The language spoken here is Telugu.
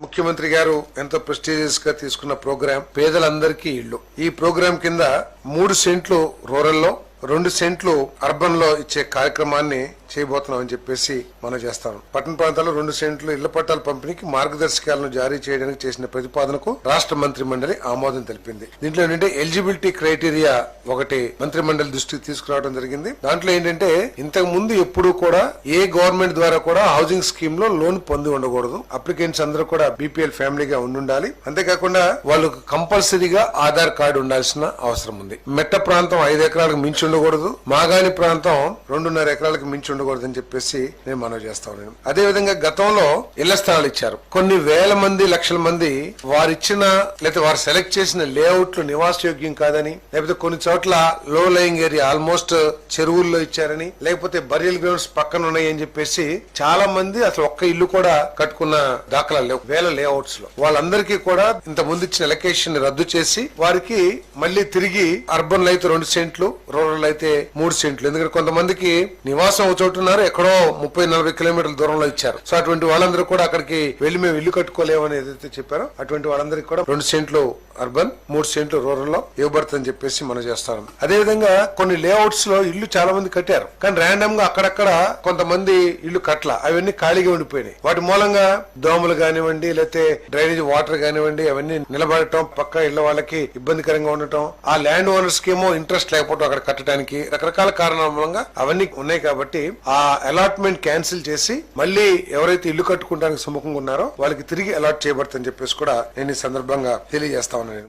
ముఖ్యమంత్రి గారు ఎంతో ప్రెస్టీజియస్గా తీసుకున్న ప్రోగ్రాం పేదలందరికీ ఇల్లు. ఈ ప్రోగ్రాం కింద మూడు సెంట్లు రూరల్లో రెండు సెంట్లు అర్బన్లో ఇచ్చే కార్యక్రమాన్ని చేయబోతున్నాం అని చెప్పేసి మనం చేస్తాం. పట్టణ ప్రాంతాల్లో రెండు సెంట్లు ఇళ్ళ పట్టాల పంపిణీకి మార్గదర్శకాలను జారీ చేయడానికి చేసిన ప్రతిపాదనకు రాష్ట్ర మంత్రి మండలి ఆమోదం తెలిపింది. దీంట్లో ఏంటంటే ఎలిజిబిలిటీ క్రైటీరియా ఒకటి మంత్రి మండలి దృష్టికి తీసుకురావడం జరిగింది. దాంట్లో ఏంటంటే ఇంతకు ముందు ఎప్పుడు కూడా ఏ గవర్నమెంట్ ద్వారా కూడా హౌసింగ్ స్కీమ్లో లోన్ పొంది ఉండకూడదు. అప్లికెంట్స్ అందరూ కూడా బీపీఎల్ ఫ్యామిలీగా ఉండాలి. అంతేకాకుండా వాళ్ళకు కంపల్సరీగా ఆధార్ కార్డు ఉండాల్సిన అవసరం ఉంది. మెట్ట ప్రాంతం ఐదు ఎకరాలకు మించి ఉండకూడదు. మాగాని ప్రాంతం రెండున్నర ఎకరాలకు మించి ఉండకూడదని చెప్పేసి నేను మనవి చేస్తా ఉన్నాను. అదే విధంగా గతంలో ఇళ్ళ స్థలాలు ఇచ్చారు. కొన్ని వేల మంది లక్షల మంది వారిచ్చిన లేకపోతే వారు సెలెక్ట్ చేసిన లేఅవుట్లు నివాసయోగ్యం కాదని లేకపోతే కొన్ని చోట్ల లో లయింగ్ ఏరియా ఆల్మోస్ట్ చెరువుల్లో ఇచ్చారని లేకపోతే బరియల్ గ్రౌండ్స్ పక్కన ఉన్నాయని చెప్పేసి చాలా మంది అసలు ఒక్క ఇల్లు కూడా కట్టుకున్న దాఖలాలు లేవు. వేల లేఅవుట్స్లో. వాళ్ళందరికీ కూడా ఇంత ముందు ఇచ్చిన ఎలకేషన్ రద్దు చేసి వారికి మళ్ళీ తిరిగి అర్బన్లో అయితే రెండు సెంట్లు రూరల్ అయితే మూడు సెంట్లు. ఎందుకంటే కొంతమందికి నివాసం ఒక చోట ఉన్నారు ఎక్కడో ముప్పై నలభై కిలోమీటర్ల దూరంలో ఇచ్చారు. సో అటువంటి వాళ్ళందరూ కూడా అక్కడికి వెళ్ళి మేము ఇల్లు కట్టుకోలేము అని ఏదైతే చెప్పారో. అటువంటి వాళ్ళందరికీ కూడా రెండు సెంట్లు అర్బన్ మూడు సెంట్లు రూరల్లో ఇవ్వబడుతుందని చెప్పేసి మనం చేస్తాం. అదే విధంగా కొన్ని లేఅవుట్స్లో ఇల్లు చాలా మంది కట్టారు. కానీ ర్యాండమ్గా అక్కడక్కడ కొంతమంది ఇల్లు కట్ల అవన్నీ ఖాళీగా ఉండిపోయినాయి. వాటి మూలంగా దోమలు కానివ్వండి లేకపోతే డ్రైనేజ్ వాటర్ కానివ్వండి అవన్నీ నిలబడటం పక్క ఇళ్ళ వాళ్ళకి ఇబ్బందికరంగా ఉండటం ఆ ల్యాండ్ ఓనర్స్కి ఏమో ఇంట్రెస్ట్ లేకపోవడం అక్కడ కట్టడానికి రకరకాల కారణాల మూలంగా అవన్నీ ఉన్నాయి కాబట్టి ఆ అలాట్మెంట్ క్యాన్సిల్ చేసి మళ్ళీ ఎవరైతే ఇల్లు కట్టుకోవడానికి సుముఖంగా ఉన్నారో వాళ్ళకి తిరిగి అలాట్ చేయబడుతుందని చెప్పేసి కూడా నేను ఈ సందర్భంగా తెలియజేస్తా ఉన్నాను